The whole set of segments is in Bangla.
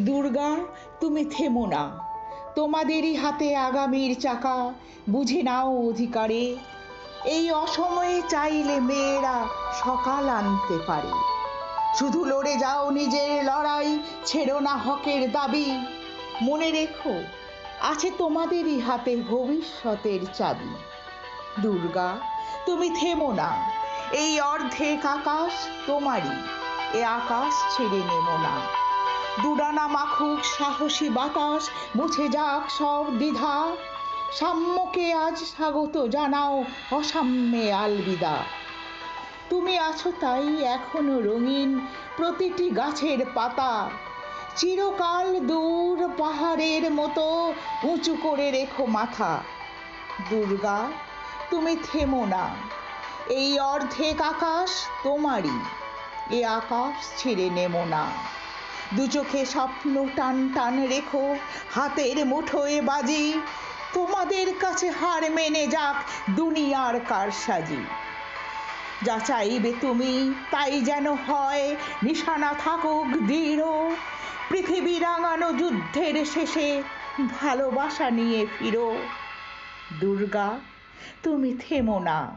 দুর্গা তুমি থেমো না। তোমাদেরই হাতে আগামীর চাকা, বুঝে নাও অধিকারে। এই অসময়ে চাইলে মেয়েরা সকাল আনতে পারে। শুধু লড়ে যাও নিজের লড়াই, ছেড়ো না হকের দাবি। মনে রেখো, আছে তোমাদেরই হাতে ভবিষ্যতের চাবি। দুর্গা, তুমি থেমো না। এই অর্ধেক আকাশ তোমারই, এ আকাশ ছেড়ে নেমো না। দুডানা মাখুক সাহসী বাতাস, মুছে যাক সব দ্বিধা। সাম্যকে আজ স্বাগত জানাও অসাম্যে আলবিদা। তুমি আছো তাই এখনও রঙিন প্রতিটি গাছের পাতা। চিরকাল দূর পাহাড়ের মতো উঁচু করে রেখো মাথা। দুর্গা, তুমি থেমো না। এই অর্ধেক আকাশ তোমারই, এ আকাশ ছেড়ে নেমো না। দু চোখে স্বপ্ন টান টান রেখো, হাতের মুঠোয় বাজি। তোমাদের কাছে হার মেনে যাক দুনিয়ার কারসাজি। যা চাইবে তুমি, তাই যেন হয়, নিশানা থাকুক দৃঢ়। পৃথিবী রাঙানো যুদ্ধের শেষে ভালোবাসা নিয়ে ফিরো। দুর্গা, তুমি থেমো না,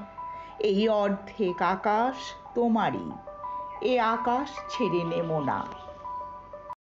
এই অর্ধেক আকাশ তোমারই, এ আকাশ ছেড়ে নেমো না।